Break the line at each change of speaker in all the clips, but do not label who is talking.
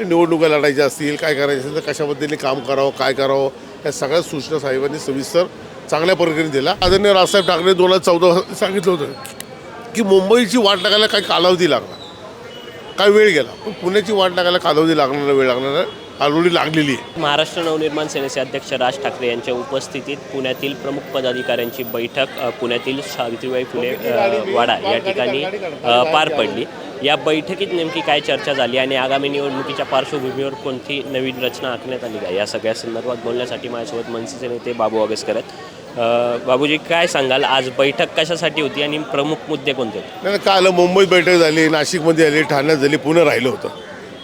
निवडणुका लढायच्या असतील काय करायचं असेल तर कशा पद्धतीने काम करावं काय करावं या सगळ्या सूचना साहेबांनी सविस्तर चांगल्या प्रकारे दिला आदरणीय राजसाहेब ठाकरे दोन हजार चौदा सांगितलं होतं की मुंबईची वाट लागायला काही कालावधी लागला काय वेळ गेला पण पुण्याची वाट लागायला कालावधी लागणार वेळ लागणार ऑलरेडी लागलेली आहे.
महाराष्ट्र नवनिर्माण सेनेचे अध्यक्ष राज ठाकरे यांच्या उपस्थितीत पुण्यातील प्रमुख पदाधिकाऱ्यांची बैठक पुण्यातील सावित्रीबाई फुले वाडा या ठिकाणी पार पडली. या बैठकीत नेमकी काय चर्चा झाली आणि आगामी निवडणुकीच्या पार्श्वभूमीवर कोणती नवीन रचना आखण्यात आली का या सगळ्या संदर्भात बोलण्यासाठी माझ्यासोबत मनसेचे नेते बाबू अगसकर आहेत. बाबूजी काय सांगाल? आज बैठक कशासाठी होती आणि प्रमुख मुद्दे कोणते होते?
नाही काय आलं मुंबईत बैठक झाली नाशिकमध्ये झाली ठाण्यात झाली पुणे राहिलं होतं.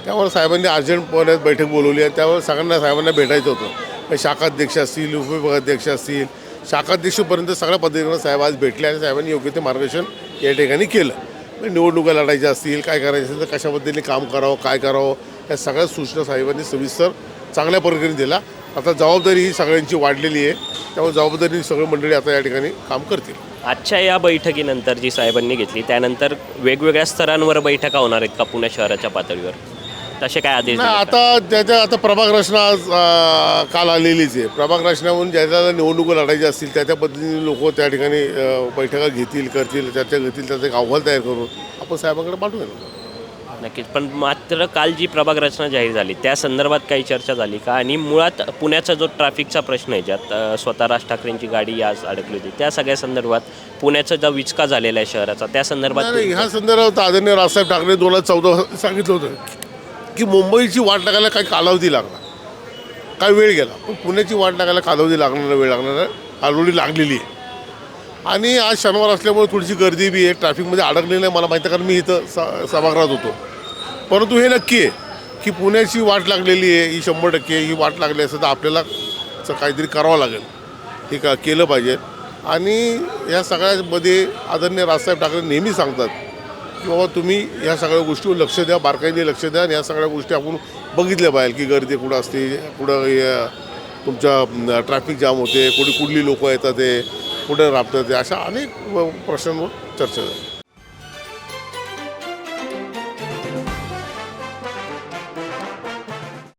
त्यामुळे साहेबांनी अर्जंट बैठक बोलवली आहे त्यावर सगळ्यांना साहेबांना भेटायचं होतं. शाखाध्यक्ष असतील उपविभागाध्यक्ष असतील शाखाध्यक्षपर्यंत सगळ्या पद्धतीनं साहेब आज भेटले आणि साहेबांनी योग्य ते मार्गदर्शन या ठिकाणी केलं. म्हणजे निवडणुका लढायच्या असतील काय करायचं असेल तर कशा पद्धतीने काम करावं काय करावं या सगळ्या सूचना साहेबांनी सविस्तर चांगल्या प्रकारे दिला आता जबाबदारी ही सगळ्यांची वाढलेली आहे. त्यामुळे जबाबदारी सगळी मंडळी आता या ठिकाणी काम करतील.
आजच्या या बैठकीनंतर जी साहेबांनी घेतली त्यानंतर वेगवेगळ्या स्तरांवर बैठका होणार आहेत का पुणे शहराच्या पातळीवर? तसे काय आदेश
नाही
दिले?
आता ज्याच्या आता प्रभाग रचना आज अं, काल आलेलीच आहे प्रभाग रचनाहून ज्या ज्या निवडणुका लढायच्या असतील त्या त्या पद्धतीने लोक त्या ठिकाणी अं, बैठका घेतील करतील चर्चा घेतील त्याचा एक अहवाल तयार करून आपण साहेबांकडे पाठवूया ना.
नक्कीच पण मात्र काल जी प्रभाग रचना जाहीर झाली त्या संदर्भात काही चर्चा झाली का आणि मुळात पुण्याचा जो ट्रॅफिकचा प्रश्न आहे ज्यात अ, स्वतः राज ठाकरेंची गाडी आज अडकली होती त्या सगळ्या संदर्भात पुण्याचा जो विचका झालेला आहे शहराचा त्या संदर्भात
नाही नाही, ह्या संदर्भात आदरणीय राजसाहेब ठाकरे दोन हजार चौदा सांगितलं होतं की मुंबईची वाट लागायला काही कालावधी लागला. काय वेळ गेला. पण पुण्याची वाट लागायला कालावधी लागणार वेळ लागणार ऑलरेडी लागलेली आहे. आणि आज शनिवार असल्यामुळे थोडीशी गर्दी बी आहे. ट्रॅफिकमध्ये अडकलेलं नाही मला माहिती आहे कारण मी इथं स सभागृहात होतो. परंतु हे नक्की आहे की पुण्याची वाट लागलेली आहे ही शंभर टक्के ही वाट लागली असेल तर आपल्याला काहीतरी करावं लागेल. हे का केलं पाहिजे. आणि या सगळ्यामध्ये आदरणीय राजसाहेब ठाकरे नेहमी सांगतात की बाबा तुम्ही या सगळ्या गोष्टीवर लक्ष द्या बारकाईने लक्ष द्या आणि या सगळ्या गोष्टी आपण बघितल्या पाहिजे की गर्दी कुठं असते कुठं तुमच्या ट्रॅफिक जाम होते कुठे कुठली लोकं येतात ते कुठं राबतात ते अशा अनेक प्रश्नांवर चर्चा झाली.